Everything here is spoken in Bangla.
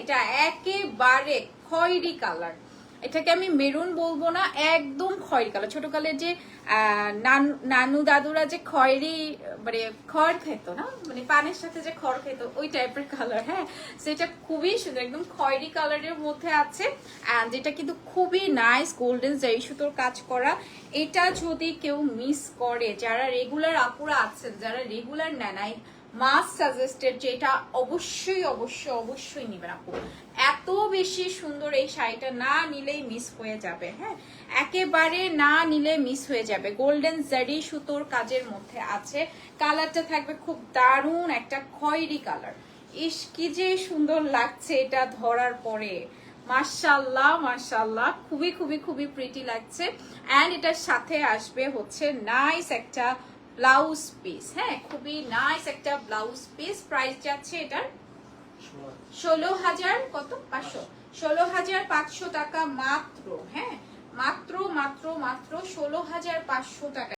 এটা একেবারে খয়েরি কালার। এটাকে আমি মেরুন বলব না, একদম খয়েরি কালার। ছোটকালের যে নানু দাদুরা যে খয়েরি মানে খড় খেত না? মানে পানের সাথে যে খড় খেত, ওই টাইপের কালার হ্যাঁ? সেটা খুবই সুন্দর, একদম খয়েরি কালারের মধ্যে আছে। অ্যান্ড এটা কিন্তু খুবই নাইস গোল্ডেন জারি সুতোর কাজ করা। এটা যদি কেউ মিস করে, যারা রেগুলার আপুরা আছেন, যারা রেগুলার নেয় মাস্ট সাজেস্টেড যেটা অবশ্যই অবশ্যই অবশ্যই নিবেন আপু। এত বেশি সুন্দর এই শাড়িটা না নিলেই মিস হয়ে যাবে হ্যাঁ? একেবারে না নিলে মিস হয়ে যাবে। গোল্ডেন জারি সুতোর কাজের মধ্যে আছে। কালারটা থাকবে খুব দারুণ, একটা খয়েরি কালার ইস, কি যে সুন্দর লাগছে এটা ধরার পরে। মাশাল্লাহ মাশাল্লাহ খুবই খুবই খুবই প্রিটি লাগছে। অ্যান্ড এটার সাথে আসবে হচ্ছে নাইস একটা ব্লাউজ পিস হ্যাঁ খুবই নাইস একটা ব্লাউজ পিস প্রাইস যাচ্ছে এটার ষোলো হাজার কত? পাঁচশো। ষোলো হাজার পাঁচশো টাকা মাত্র। হ্যাঁ মাত্র মাত্র মাত্র ষোলো হাজার পাঁচশো টাকা।